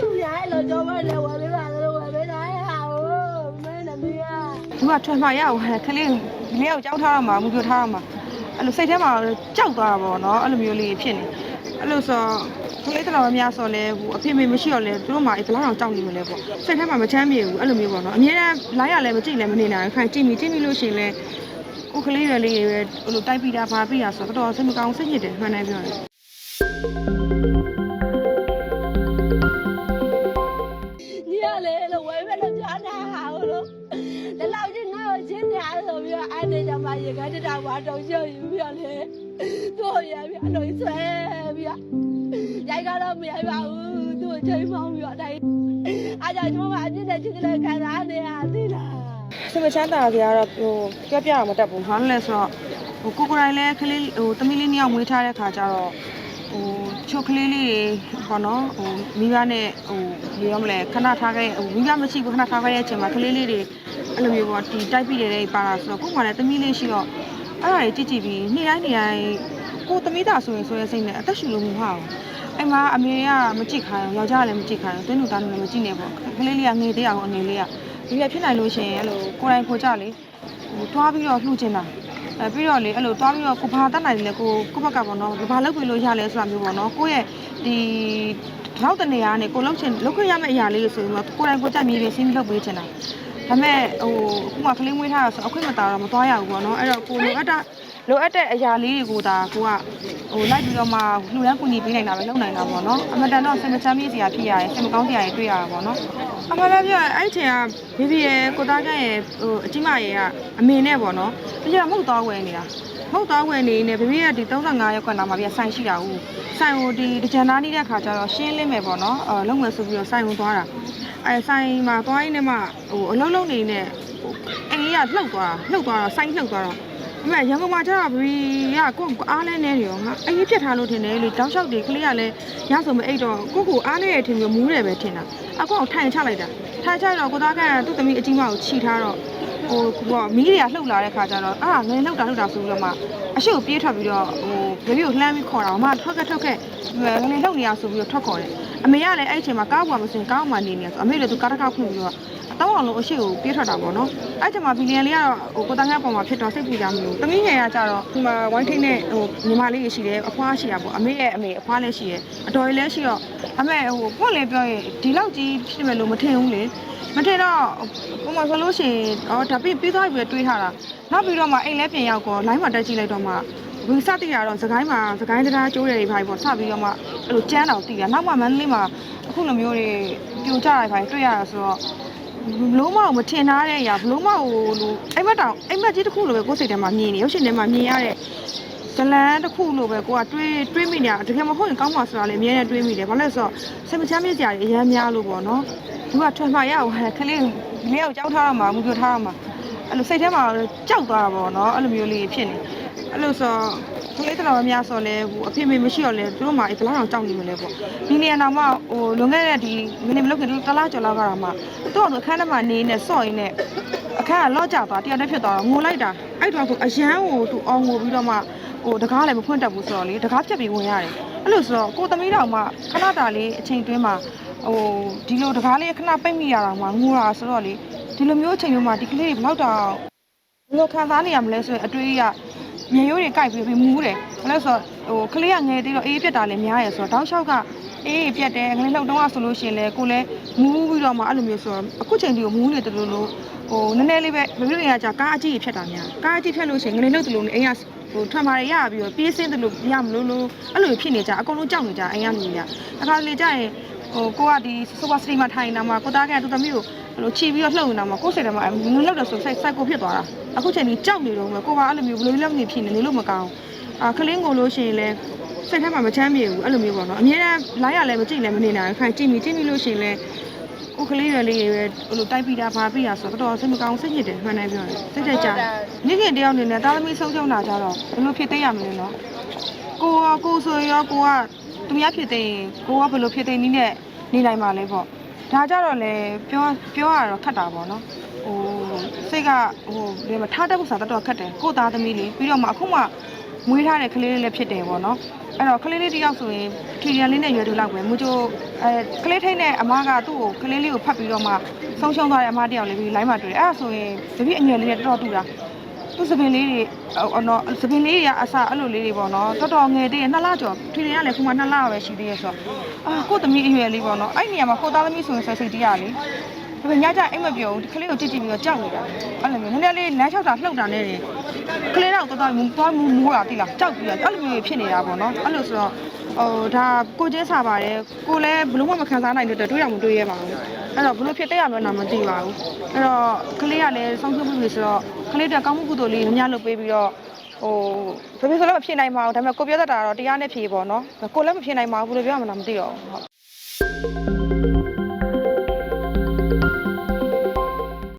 သူများအဲ့လိုကြောမလဲဝယ်ပေးပါလို့ဝယ်ပေးတာဟာဟိုမင်းနဲ့မင်းอ่ะသူကထွန်မှရအောင်ဟဲ့ခလေးဒီလေးကိုကြောက်ထားရမှာမူပြထားရမှာအဲ့လိုစိတ်ထဲမှာကြောက်သွားတာပေါ့နော်အဲ့လိုမျိုးလေးဖြစ်နေအဲ့လိုဆိုခလေးတတော်များဆိုလဲဟိုအဖေမေမရှိတော့လဲသူတို့မှအဲ့ဘလောက်တောင်ကြောက်နေမလဲပေါ့စိတ်ထဲမှာမချမ်းမြေဘူးအဲ့လိုမျိုးပေါ့နော်အမြဲတမ်းလိုင်းရလဲမကြည့်လဲမနေနိုင်ဘူးခိုင်ကြည့်မိကြည့်မိလို့ရှိရင်လဲကိုကလေးရွယ်လေးတွေပဲဟိုလိုတိုက်ပြီးတာပါပြီးတာဆိုတော့တော်တော်စိတ်မကောင်းစိတ်ညစ်တယ်မှန်တယ်ပြောတယ် 你要来了，我为了叫他好了。那老人我今天说不要俺那家嘛一个这张话中小有不要来，多也不要弄错不要，人家都没有有多吹风不要来，俺家就话你在这个来干啥的呀？对啦。 စိတ်မချမ်းသာကြရတော့ဟိုပြောပြအောင်မတတ်ဘူးဘာလို့လဲဆိုတော့ဟိုကိုကိုယ်တိုင်လည်းကလေးဟိုတမီးလေးနှစ်ယောက်မွေးထားတဲ့ခါကျတော့ဟို ချုပ်ကလေးလေးတွေပေါ့နော်ဟိုမိဘနဲ့ဟိုဘယ်ရောမလဲခဏထားခဲ့ဟိုမိဘမရှိဘူးခဏထားခဲ့တဲ့အချိန်မှာကလေးလေးတွေအဲ့လိုမျိုးပေါ့ဒီတိုက်ပြီးတဲ့ပါလာဆိုတော့ကိုယ်ကလည်းတမီးလေးရှိတော့အဲ့ဒါတွေကြည့်ကြည့်ပြီးနေ့တိုင်းနေ့တိုင်းကိုတမီးသားဆိုရင်ဆိုရဲစိတ်နဲ့အသက်ရှူလို့မဟုတ်ဘူးအဲ့မှာအမေကမကြည့်ခိုင်းယောက်ျားလည်းမကြည့်ခိုင်းတင်းတို့သားတို့လည်းမကြည့်နဲ့ပေါ့ကလေးလေးကငေသေးအောင်အနေလေးကဒီပြဖြစ်နိုင်လို့ရှိရင်အဲ့လိုကိုယ်တိုင်ကိုကြလေဟိုတွားပြီးတော့လှူချင်တာ အဲပြီးတော့လေအဲ့လိုတွားပြီးတော့ကိုဘာတတ်နိုင်လဲကိုကိုဘက်ကပေါ့နော်ဘာလုပ်ပြီးလို့ရလဲဆိုတာမျိုးပေါ့နော်ကိုယ့်ရဲ့ဒီနောက်တနေရာနဲ့ကိုလှုပ်ချင်လှုပ်ခွင့်ရမယ့်အရာလေးဆိုရင်တော့ကိုယ်တိုင်ကိုကြမြေပြင်စင်းလှုပ်ပေးချင်တာဒါပေမဲ့ဟိုအခုမှကလေးမွေးထားတာဆိုအခွင့်မတာတော့မသွားရဘူးပေါ့နော်အဲ့တော့ကိုလိုအပ်တာ လိုအပ်တဲ့အရာလေးတွေကိုဒါကိုကဟိုလိုက်ပြီးတော့မှလှူဒန်းကူညီပေးနိုင်တာပဲလုပ်နိုင်တာပေါ့နော်အမတန်တော့စင်မချမ်းမြေးစရာဖြစ်ရတယ်စင်မကောင်းစရာတွေတွေ့ရတာပေါ့နော်အမှန်ပဲပြောရင်အဲ့ဒီချိန်ကဘေဘီရဲ့ကိုသားကရဲ့ဟိုအကြီးမရဲ့ကအမေနဲ့ပေါ့နော်ဒီကမဟုတ်တော့ဝယ်နေတာမဟုတ်တော့ဝယ်နေနေဘေဘီရဲ့ဒီ35ရက်ကွက်လာမှာပြဆိုင်ရှိတာဟုတ်ဆိုင်ကိုဒီတကြံသားနေတဲ့ခါကျတော့ရှင်းလင်းမယ်ပေါ့နော်အဲလုံးဝယ်ဆိုပြီးတော့ဆိုင်ကိုသွားတာအဲဆိုင်မှာသွားရင်းနဲ့မှဟိုအလုံးလုံးနေနဲ့ဟိုအင်းကြီးကလှုပ်သွားတာလှုပ်သွားတော့ဆိုင်လှုပ်သွားတော့ ဒီမဲ့ရန်ကုန်မှာကျတော့ဘေဘီကကိုယ့်ကိုအားလဲနေတယ်ရောငါအရင်ပြစ်ထားလို့ထင်တယ်လေတောက်လျှောက်တွေကလေးကလည်းရဆိုမအိတ်တော့ကိုယ့်ကိုအားနေရထင်ပြီးမူးတယ်ပဲထင်တာအခုအောင်ထိုင်ချလိုက်တာထားကြတော့ကိုသားကသူ့သမီးအကြီးမကိုခြိထားတော့ ဟိုဘောမီးတွေကလှုပ်လာတဲ့ခါကျတော့အာငယ်လှုပ်တာလှုပ်တာဆိုပြီးတော့မှအရှိကိုပြေးထွက်ပြီးတော့ဟိုဘေဘီကိုလှမ်းပြီးခေါ်တာအမထွက်ခဲ့ထွက်ခဲ့ငယ်လှုပ်နေရဆိုပြီးတော့ထွက်ခေါ်တယ်အမေကလည်းအဲ့အချိန်မှာကားပေါ်မှာဆိုရင်ကားပေါ်မှာနေနေဆိုအမေလည်းသူကားတစ်ခါဖွင့်ပြီးတော့အတော့အောင်လုံးအရှိကိုပြေးထွက်တာပေါ့နော်အဲ့ချိန်မှာဘီလီယံလေးကတော့ဟိုကိုသားငယ်ပေါ်မှာဖြစ်တော့စိတ်ပူကြမလို့သမီးငယ်ကကြတော့ဒီမှာဝိုင်းထိန်နဲ့ဟိုညီမလေးရှိတယ်အဖွားရှိတာပေါ့အမေရဲ့အမေအဖွားလည်းရှိတယ်အတော်ကြီးလည်းရှိတော့အမေဟိုပွင့်လေပြောရင်ဒီလောက်ကြီးဖြစ်မယ်လို့မထင်ဘူးလေမထင်တော့ပုံမှန်ဆိုလို့ရှိရင်အော်ဒါပြီးပြီးသွားပြီပဲတွေးထားတာနောက်ပြီးတော့မှအိမ်လဲပြင်ရောက်ကော line မှာတက်ကြည့်လိုက်တော့မှဝီစတိရတော့စကိုင်းမှာစကိုင်းတရားကျိုးတယ်တွေဖိုင်ပေါ့စပြီးတော့မှအဲ့လိုကျန်းတော့တည်ရနောက်မှမန္တလေးမှာအခုလိုမျိုးတွေပြိုကျတယ်ဖိုင်တွေ့ရတာဆိုတော့ဘလုံးမအောင်မထင်ထားတဲ့အရာဘလုံးမအောင်လို့အိမ်မက်တောင်အိမ်မက်ကြီးတစ်ခုလိုပဲကိုယ်စိတ်ထဲမှာမြင်နေရုပ်ရှင်ထဲမှာမြင်ရတဲ့ ဇလန်းတစ်ခုလိုပဲကိုကတွေးတွေးမိနေတာတကယ်မဟုတ်ရင်ကောင်းပါဆိုတာလေအများနဲ့တွေးမိတယ်ဘာလို့လဲဆိုတော့စိတ်မချမ်းမြေ့စရာတွေအများများလို့ပေါ့နော်သူကထွန်မှရအောင်ဟဲ့ခလေးဒီလေးကိုကြောက်ထားရမှာမူပြထားရမှာအဲ့လိုစိတ်ထဲမှာကြောက်သွားတာပေါ့နော်အဲ့လိုမျိုးလေးဖြစ်နေအဲ့လိုဆိုခလေးတတော်များဆိုလဲဟိုအဖေမေမရှိတော့လဲသူတို့မှဘယ်လောက်တောင်ကြောက်နေမလဲပေါ့ဒီနေရာတော့မှဟိုလွန်ခဲ့တဲ့ဒီမင်းမလုပ်ခင်တလားကျော်လောက်ကတော့မှသူ့အောင်အခန်းထဲမှာနေနေဆော့ရင်းနဲ့အခန်းကလော့ကျသွားတရားနဲ့ဖြစ်သွားတော့ငိုလိုက်တာအဲ့တော့ဆိုအရန်ကိုသူအောင်ငိုပြီးတော့မှ ဟိုတကားလည်းမဖွင့်တတ်ဘူးဆိုတော့လေတကားဖြတ်ပြီးဝင်ရတယ်အဲ့လိုဆိုတော့ကိုသမီးတော်မှခဏတာလေးအချိန်တွင်းမှာဟိုဒီလိုတကားလေးခဏပိတ်မိရတာမှငိုတာဆိုတော့လေဒီလိုမျိုးအချိန်မျိုးမှာဒီကလေးတွေဘယ်လောက်တောင်ဘယ်လိုခံစားနေရမလဲဆိုရင်အတွေးကမြေရိုးတွေကြိုက်ပြီးပြီးမူးတယ်ဘာလို့လဲဆိုတော့ဟိုကလေးကငယ်သေးတော့အေးပြက်တာလည်းများရယ်ဆိုတော့တောက်လျှောက်ကအေးပြက်တယ်ငလေးလှုပ်တော့ဆိုလို့ရှိရင်လေကိုလည်းမူးပြီးတော့မှအဲ့လိုမျိုးဆိုတော့အခုချိန်ဒီကိုမူးနေတယ်လို့လို့ဟိုနည်းနည်းလေးပဲမပြောရင်ကကြာကားအကြီးကြီးဖြတ်တာများကားအကြီးဖြတ်လို့ရှိရင်ငလေးလှုပ်တယ်လို့နေအိမ်က ဟိုထွက်มาရရပြီးတော့ပြေးစင်းတယ်လို့ရမလို့လို့အဲ့လိုဖြစ်နေကြအကုန်လုံးကြောက်နေကြအိမ်ကလူကြီးအခါလေကြာရင်ဟိုကိုကဒီဆိုပါစတရီမှာထိုင်နေတာမှာကိုသားကသူသမီးကိုအဲ့လိုခြိပြီးတော့လှုပ်နေတာမှာကိုယ်စိတ်ထဲမှာငုံလှုပ်တယ်ဆိုစိုက်စိုက်ကိုဖြစ်သွားတာအခုချိန်ကြီးကြောက်နေတော့မယ်ကိုကအဲ့လိုမျိုးဘယ်လိုလဲမသိဖြစ်နေနေလို့မကောင်းအာခလင်းကိုလို့ရှိရင်လဲစိတ်ထဲမှာမချမ်းမြေဘူးအဲ့လိုမျိုးပေါ့နော်အများအားလိုင်းရလဲမကြည့်လဲမနေနိုင်ခိုင်ကြည့်မိကြည့်မိလို့ရှိရင်လဲ ကိုကလေးရလေးတွေပဲဟိုလိုတိုက်ပြီးတာဗာပြီးတာဆိုတော့တော်တော်စိတ်မကောင်းစိတ်ညစ်တယ်မှန်တယ်ပြောတယ်စိတ်တက်ကြနေ့ခင်တယောက်နေနဲ့တာသမီဆုံးချုံတာကြတော့ဘယ်လိုဖြစ်သိရမလဲနော်ကိုကကိုဆိုရောကိုကသူများဖြစ်သိရင်ကိုကဘယ်လိုဖြစ်သိနည်းနဲ့နေနိုင်ပါလေပေါ့ဒါကြတော့လေပြောပြောရတော့ခက်တာပေါ့နော်ဟိုစိတ်ကဟိုဒီမှာထားတတ်ဖို့ဆိုတာတော်တော်ခက်တယ်ကို့သားသမီးလေးပြီးတော့မှအခုမှမွေးထားတဲ့ကလေးလေးလည်းဖြစ်တယ်ပေါ့နော် အဲ့တော့ကလေးလေးတစ်ယောက်ဆိုရင်ထီရန်လေးနဲ့ရွယ်တူလောက်ပဲမူချိုအဲကလေးထိတ်နဲ့အမကသူ့ကိုကလေးလေးကိုဖတ်ပြီးတော့မှဆုံးရှုံးသွားတဲ့အမတစ်ယောက်လေးပြီးလိုင်းမှာတွေ့တယ်အဲ့ဒါဆိုရင်တပည့်အငယ်လေးနဲ့တော်တော်တူတာသူစပင်လေးတွေဟိုနော်စပင်လေးတွေကအစားအဲ့လိုလေးတွေပေါ့နော်တော်တော်ငယ်သေးတယ်နှစ်လကျော်ထီရန်ကလည်းခုမှနှစ်လပဲရှိသေးရဲ့ဆိုတော့အာကို့သမီးအရွယ်လေးပေါ့နော်အဲ့နေရာမှာကို့သားသမီးဆိုရင်ဆွဲစိတ်တရားလေ ဒါပေမဲ့ညကြအိမ်မပြောဘူးဒီကလေးကိုကြည့်ကြည့်ပြီးတော့ကြောက်နေတာအဲ့လိုမျိုးနည်းနည်းလေးလမ်းလျှောက်တာလှုပ်တာနဲ့တင်ကလေးတော့တော်တော်မူသွားမူမိုးတာတိလားကြောက်ပြီးတော့အဲ့လိုမျိုးဖြစ်နေတာပေါ့နော်အဲ့လိုဆိုတော့ဟိုဒါကိုချင်းစားပါတယ်ကိုလည်းဘလို့မှမခံစားနိုင်တဲ့အတွက်တွေးရမတွေးရပါဘူးအဲ့တော့ဘလို့ဖြစ်တဲ့ရမလဲတော့မသိပါဘူးအဲ့တော့ကလေးကလည်းဆုံးဖြတ်မှုတွေဆိုတော့ကလေးတက်ကောင်းမှုကုသိုလ်လေးများလုပ်ပေးပြီးတော့ဟိုဘယ်လိုဆိုလည်းမဖြစ်နိုင်ပါဘူးဒါပေမဲ့ကိုပြောတတ်တာတော့တရားနဲ့ဖြေပေါ့နော်ကိုလည်းမဖြစ်နိုင်ပါဘူးဘယ်လိုပြောရမလဲမသိတော့ဘူးဟုတ်